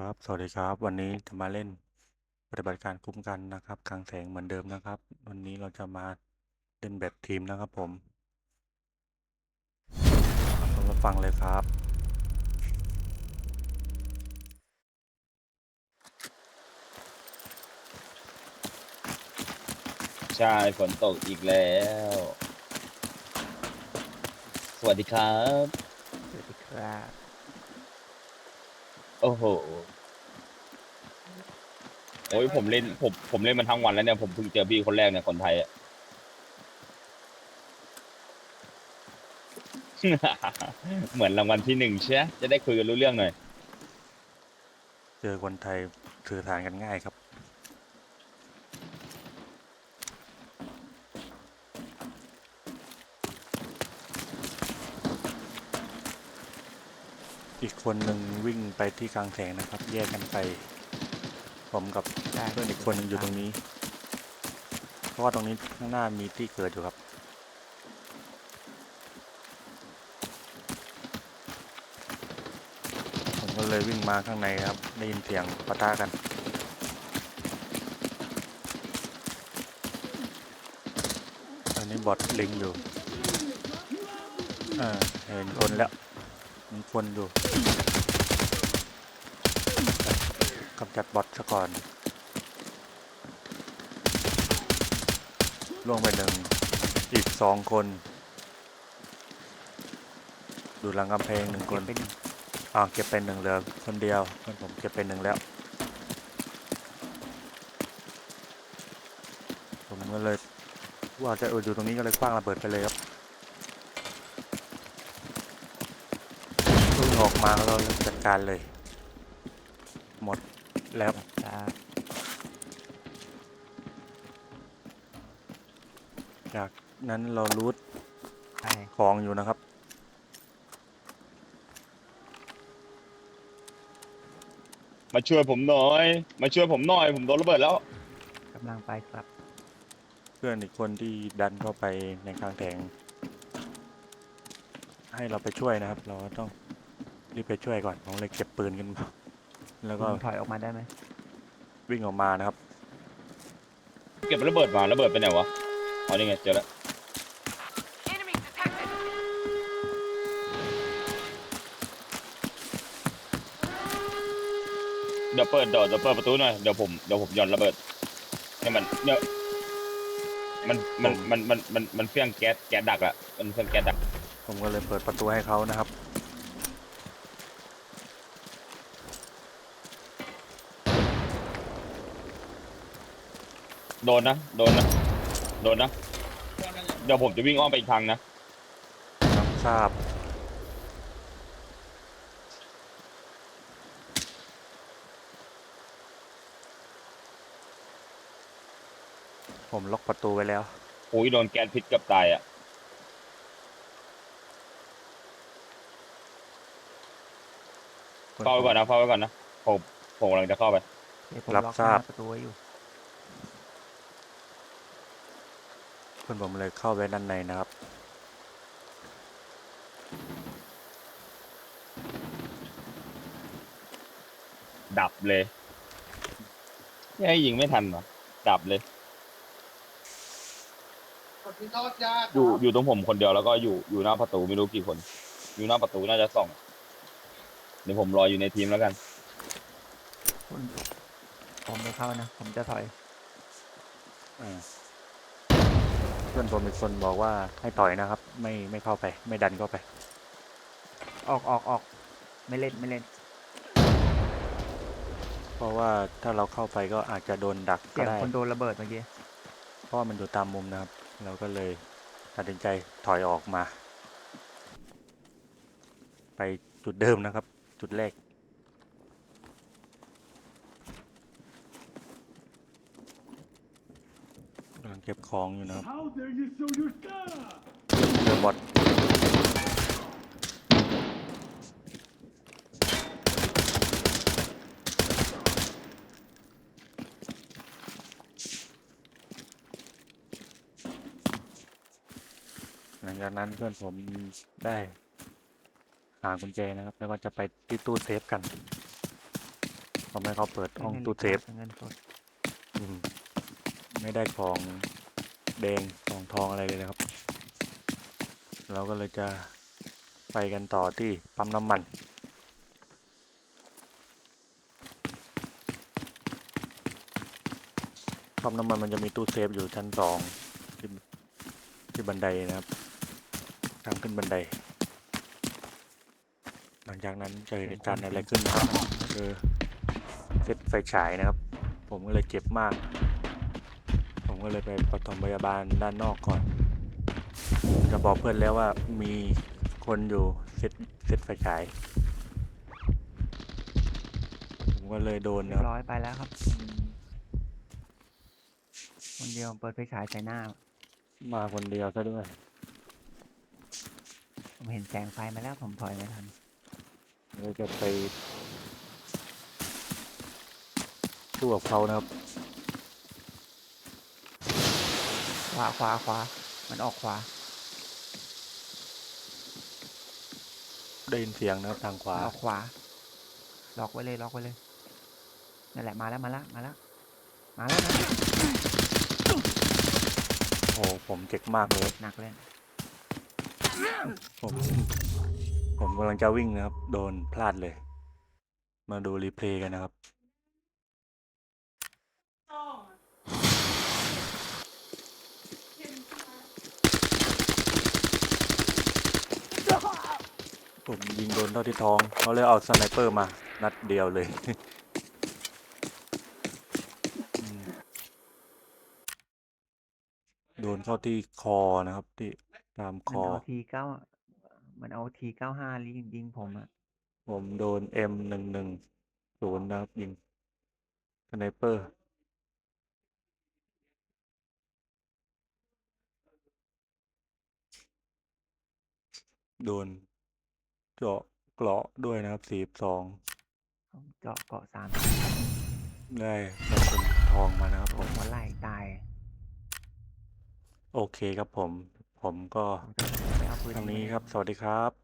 ครับ สวัสดีครับ วันนี้จะมาเล่นปฏิบัติการคุ้มกันนะครับกลางแสงเหมือนเดิมนะครับ วันนี้เราจะมาเล่นแบบทีมนะครับผมรับรับฟังเลยครับ ใช่ฝนตกอีกแล้ว สวัสดีครับ สวัสดีครับ โอ้โห โอ้ยผมเล่นผมผมเล่นมันทั้งวันแล้วเนี่ยผมเพิ่งเจอพี่คนแรกเนี่ยคนไทยอะ เหมือนรางวัลที่หนึ่งเชียจะได้คุยกันรู้เรื่องหน่อย เจอคนไทยสื่อสารกันง่ายครับ อีกคนหนึ่งวิ่งไปที่กลางแสงนะครับ แยกกันไป ผมกับได้เพื่อนอีกคนหนึ่งอยู่ตรงนี้ เพราะว่าตรงนี้ข้างหน้ามีที่เกิดอยู่ครับผมก็เลยวิ่งมาข้างในครับ ได้ยินเสียงปะทะกันอันนี้บอทลิงอยู่อ่าเห็นคนแล้ว มีคนอยู่กำจัดบอทซะก่อนล่วงไปหนึ่งอีกสองคน ดูหลังกำแพงหนึ่งคนเป็นอ่าเก็บไปหนึ่งเหลือคนเดียวเพื่อนผมเก็บไปหนึ่งแล้ว ผมก็เลยว่าจะเอออยู่ตรงนี้ก็เลยคว้างระเบิดไปเลยครับเพิ่ง ออกมาแล้วเราจัดการเลย หมดแล้วจ้าจากนั้นเรารูทใช่ของอยู่นะครับ มาช่วยผมหน่อย มาช่วยผมหน่อย ผมโดนระเบิดแล้วกำลังไปครับ เพื่อนอีกคนที่ดันเข้าไปในกลางแถงให้เราไปช่วยนะครับ เราก็ต้อง รีบไปช่วยก่อน ผมเลยเก็บปืนกันมาแล้วก็คุณถอยออกมาได้ไหมวิ่งออกมานะครับ เก็บระเบิดมาระเบิดไปไหนวะอ๋อนี่ไงเจอแล้ว Enemy detected. เดี๋ยวเปิดเดี๋ยวเดี๋ยวเปิดประตูหน่อยเดี๋ยวผมเดี๋ยวผมหย่อนระเบิดให้มันเดี๋ยวมันมันมันมันมันมันเฟี้ยงแก๊สแก๊สดักอะมันเฟี้ยงแก๊สดักผมก็เลยเปิดประตูให้เขานะครับ โดนนะ โดนนะ โดนนะ เดี๋ยวผมจะวิ่งอ้อมไปอีกทางนะ รับทราบผมล็อกประตูไว้แล้วโอ้ยโดนแก๊สพิษเกับตายอะเฝ้าไว้ก่อนนะ เฝ้าไว้ก่อนนะ ผม ผมกำลังจะเข้าไป เดี๋ยวผมรับล็อกทราบหน้ประตูไว้อยู่ เพื่อนผมเลยเข้าไปด้านในนะครับ ดับเลยยังยิงไม่ทันเหรอดับเลย อยู่อยู่ตรงผมคนเดียวแล้วก็อยู่อยู่หน้าประตูไม่รู้กี่คน อยู่หน้าประตูน่าจะสองเดี๋ยวผมรออยู่ในทีมแล้วกันคุณผมไม่เข้านะ ผมจะถอยอ่าเพื่อนผมอีกคนบอกว่าให้ต่อยนะครับ ไม่ไม่เข้าไป ไม่ดันเข้าไป ออกออกออกไม่เล่นไม่เล่น เพราะว่าถ้าเราเข้าไปก็อาจจะโดนดักเสีก็ยงได้คนโดนระเบิดเมื่อกี้เพราะว่ามันอยู่ตามมุมนะครับ เราก็เลยตัดสินใจถอยออกมา ไปจุดเดิมนะครับ จุดแรก กำลัง เก็บของอยู่นะครับ How dare you show your scar? เจอบอทหลังจากนั้นเพื่อนผมได้หากุญแจนะครับ แล้วก็จะไปที่ตู้เซฟกันผมให้เขาเปิดห้องตู้เซฟ เงินสดอืม ไม่ได้ของแดงของทองอะไรเลยนะครับ เราก็เลยจะไปกันต่อที่ปั๊มน้ำมันปั๊มน้ำมันมันจะมีตู้เซฟอยู่ชั้นสองที่ที่บันไดนะครับทางขึ้นบันได หลังจากนั้นเจอเหตุการอะไรขึ้นนะครับคือเซตไฟฉายนะครับ ผมก็เลยเจ็บมาก ก็เลยไปปฐมพยาบาลด้านนอกก่อนจะบอกเพื่อนแล้วว่ามีคนอยู่เซตเซตไฟฉายผมก็เลยโดนเรีนะยครับบร้อยไปแล้วครับอืมคนเดียวเปิดไฟฉายใส่หน้า มาคนเดียวซะด้วย ผมเห็นแสงไฟมาแล้วผมถอยไม่ทันเราจะไปสู้กับเขานะครับ ขวาขวาขวามันออกขวา ได้ยินเสียงนะครับทางขวามันออกขวา ล็อกไว้เลยล็อกไว้เลยนั่นแหละมาแล้วมาแล้วมาแล้วมาแล้วนะโอ้โหผมเจ็บมากเลย หนักเลยผมผมกำลังจะวิ่งนะครับ โดนพลาดเลย มาดูรีเพลย์กันนะครับ ผมยิงโดน เข้าที่ท้องเขาเลยเอาสไนเปอร์มา นัดเดียวเลยอืมโดนเข้าที่คอนะครับ ที่ตามคมันอ เอาทีเก้ามันเอาทีเก้าห้าลิงยิงผมอะผมโดน M หนึ่งหนึ่งศูนย์นะครับยิงสไนเปอร์ โดนเจาะ เกราะด้วยนะครับสี่สองผมเจาะเกาะสามได้กระสุนทองมานะครับผม หัวไหล่ตายโอเคครับผม ผมก็ผมจะไปเอาปืนทางนี้มาครับ สวัสดีครับ